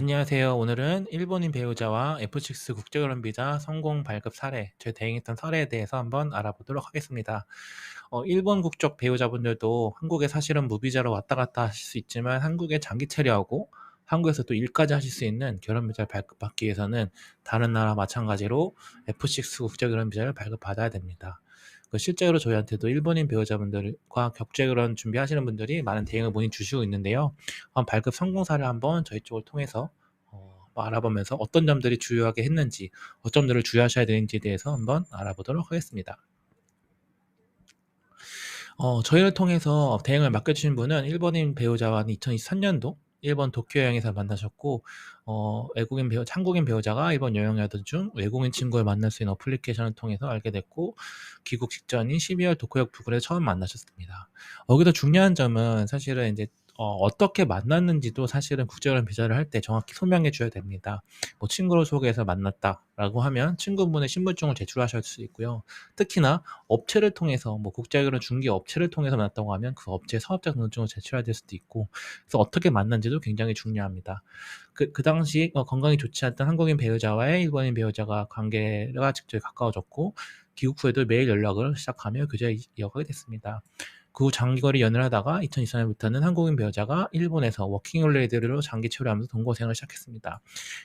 안녕하세요. 오늘은 일본인 배우자와 F6 국제결혼 비자 성공 발급 사례, 제 대행했던 사례에 대해서 한번 알아보도록 하겠습니다. 어, 일본 국적 배우자분들도 한국에 사실은 무비자로 왔다 갔다 하실 수 있지만 한국에 장기 체류하고 한국에서 또 일까지 하실 수 있는 결혼 비자를 발급받기 위해서는 다른 나라 마찬가지로 F6 국제결혼 비자를 발급받아야 됩니다. 그 실제로 저희한테도 일본인 배우자분들과 격제 결혼 준비하시는 분들이 많은 대응을 문의 주시고 있는데요. 발급 성공 사를 한번 저희 쪽을 통해서 어, 뭐 알아보면서 어떤 점들이 주요하게 했는지, 어떤 점들을 주의하셔야 되는지에 대해서 한번 알아보도록 하겠습니다. 어, 저희를 통해서 대응을 맡겨주신 분은 일본인 배우자와 2023년도 일본 도쿄 여행에서 만나셨고 어, 외국인 배우 한국인 배우자가 일본 여행하던 중 외국인 친구를 만날 수 있는 어플리케이션을 통해서 알게 됐고 귀국 직전인 12월 도쿄역 부근에 처음 만나셨습니다. 여기서 중요한 점은 사실은 이제 어, 어떻게 만났는지도 사실은 국제결혼 비자를 할 때 정확히 소명해 줘야 됩니다. 뭐 친구를 소개해서 만났다라고 하면 친구분의 신분증을 제출하실 수 있고요. 특히나 업체를 통해서 뭐 국제결혼 중개 업체를 통해서 만났다고 하면 그 업체 사업자 등록증을 제출해야 될 수도 있고 그래서 어떻게 만난지도 굉장히 중요합니다. 그, 그 당시 어, 건강이 좋지 않던 한국인 배우자와의 일본인 배우자가 관계가 직접 가까워졌고 귀국 후에도 매일 연락을 시작하며 교제를 이어가게 됐습니다. 그 장기거리 연애를 하다가 2024년부터는 한국인 배우자가 일본에서 워킹홀리데이로 장기 체류하면서 동거생활을 시작했습니다.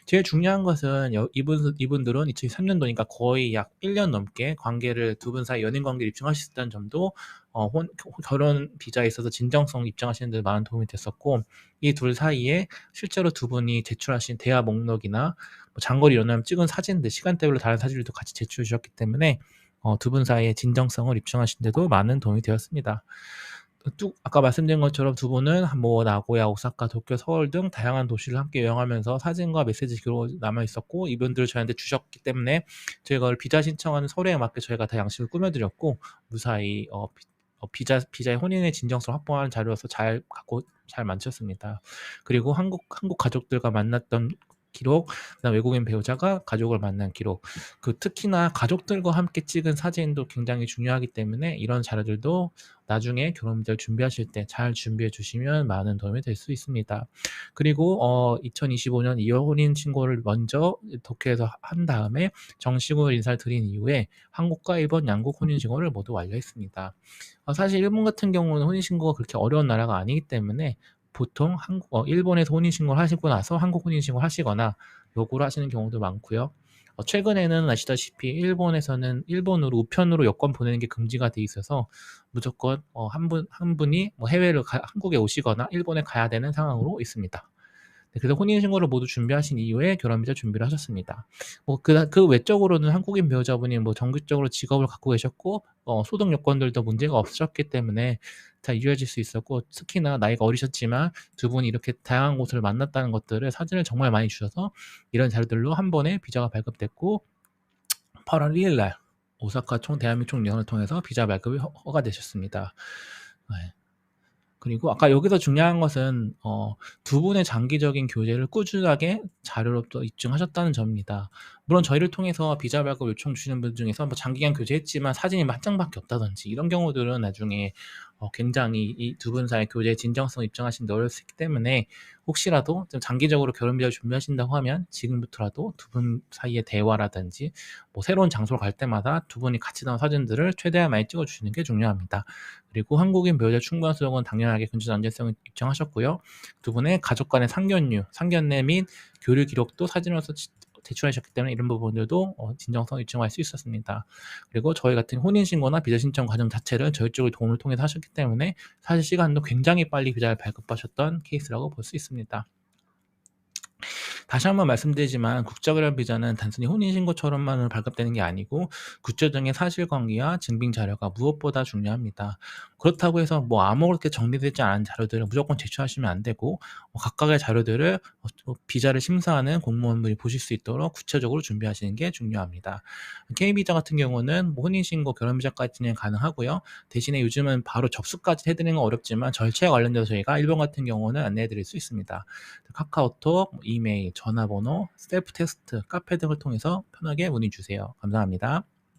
제일 중요한 것은 이분, 이분들은 2003년도니까 거의 약 1년 넘게 관계를 두 분 사이 연인 관계를 입증하셨다는 점도 어, 혼, 결혼 비자에 있어서 진정성 입증하시는 데 많은 도움이 됐었고 이 둘 사이에 실제로 두 분이 제출하신 대화 목록이나 뭐 장거리 연애하면 찍은 사진들 시간대별로 다른 사진들도 같이 제출해 주셨기 때문에 어, 두 분 사이의 진정성을 입증하신데도 많은 도움이 되었습니다. 쭉 아까 말씀드린 것처럼 두 분은 뭐 나고야, 오사카, 도쿄, 서울 등 다양한 도시를 함께 여행하면서 사진과 메시지 기록 남아 있었고 이분들을 저희한테 주셨기 때문에 저희가 비자 신청하는 서류에 맞게 저희가 다 양식을 꾸며드렸고 무사히 어, 어, 비자 비자의 혼인의 진정성을 확보하는 자료로서 잘 갖고 잘 만졌습니다. 그리고 한국 한국 가족들과 만났던 기록, 그다음 외국인 배우자가 가족을 만난 기록, 그 특히나 가족들과 함께 찍은 사진도 굉장히 중요하기 때문에 이런 자료들도 나중에 결혼비자를 준비하실 때 잘 준비해 주시면 많은 도움이 될 수 있습니다. 그리고 어, 2025년 2월 혼인 신고를 먼저 도쿄에서 한 다음에 정식으로 인사를 드린 이후에 한국과 일본 양국 혼인 신고를 모두 완료했습니다. 어, 사실 일본 같은 경우는 혼인 신고가 그렇게 어려운 나라가 아니기 때문에 보통 한국, 어, 일본에서 혼인신고를 하시고 나서 한국 혼인신고를 하시거나 요구를 하시는 경우도 많고요. 어, 최근에는 아시다시피 일본에서는 일본으로 우편으로 여권 보내는 게 금지가 돼 있어서 무조건 어, 한 분, 한 분이 뭐 해외를 가, 한국에 오시거나 일본에 가야 되는 상황으로 있습니다. 네, 그래서 혼인신고를 모두 준비하신 이후에 결혼비자 준비를 하셨습니다. 뭐 그, 그 외적으로는 한국인 배우자분이 뭐 정규적으로 직업을 갖고 계셨고 어, 소득 요건들도 문제가 없으셨기 때문에 다 이루어질 수 있었고 특히나 나이가 어리셨지만 두 분이 이렇게 다양한 곳을 만났다는 것들을 사진을 정말 많이 주셔서 이런 자료들로 한 번에 비자가 발급됐고 8월 1일 날 오사카 총 대한민국 총 연을 통해서 비자 발급이 허가되셨습니다. 네. 그리고 아까 여기서 중요한 것은 어, 두 분의 장기적인 교제를 꾸준하게 자료로 또 입증하셨다는 점입니다. 물론 저희를 통해서 비자 발급 요청 주시는 분 중에서 뭐 장기간 교제했지만 사진이 한 장밖에 없다든지 이런 경우들은 나중에 어, 굉장히 이 두 분 사이 교제의 진정성 입증하시는 데 어려울 수 있기 때문에 혹시라도 좀 장기적으로 결혼 비자 준비하신다고 하면 지금부터라도 두 분 사이의 대화라든지 뭐 새로운 장소를 갈 때마다 두 분이 같이 나온 사진들을 최대한 많이 찍어 주시는 게 중요합니다. 그리고 한국인 배우자 충분한 수용은 당연하게 근처 안전성을 입증하셨고요. 두 분의 가족 간의 상견유, 상견례 및 교류 기록도 사진으로서 제출하셨기 때문에 이런 부분들도 어, 진정성 입증할 수 있었습니다. 그리고 저희 같은 혼인신고나 비자 신청 과정 자체를 저희 쪽의 도움을 통해서 하셨기 때문에 사실 시간도 굉장히 빨리 비자를 발급하셨던 케이스라고 볼 수 있습니다. 다시 한번 말씀드리지만 국적이란 비자는 단순히 혼인신고처럼만 발급되는 게 아니고 구체적인 사실관계와 증빙 자료가 무엇보다 중요합니다. 그렇다고 해서 뭐 아무렇게 정리되지 않은 자료들을 무조건 제출하시면 안 되고 뭐 각각의 자료들을 어, 비자를 심사하는 공무원분이 보실 수 있도록 구체적으로 준비하시는 게 중요합니다. K비자 같은 경우는 뭐 혼인신고, 결혼비자까지는 가능하고요. 대신에 요즘은 바로 접수까지 해드리는 건 어렵지만 절차에 관련돼서 저희가 일본 같은 경우는 안내해 드릴 수 있습니다. 카카오톡, 뭐 이메일, 전화번호, 셀프 테스트, 카페 등을 통해서 편하게 문의 주세요. 감사합니다.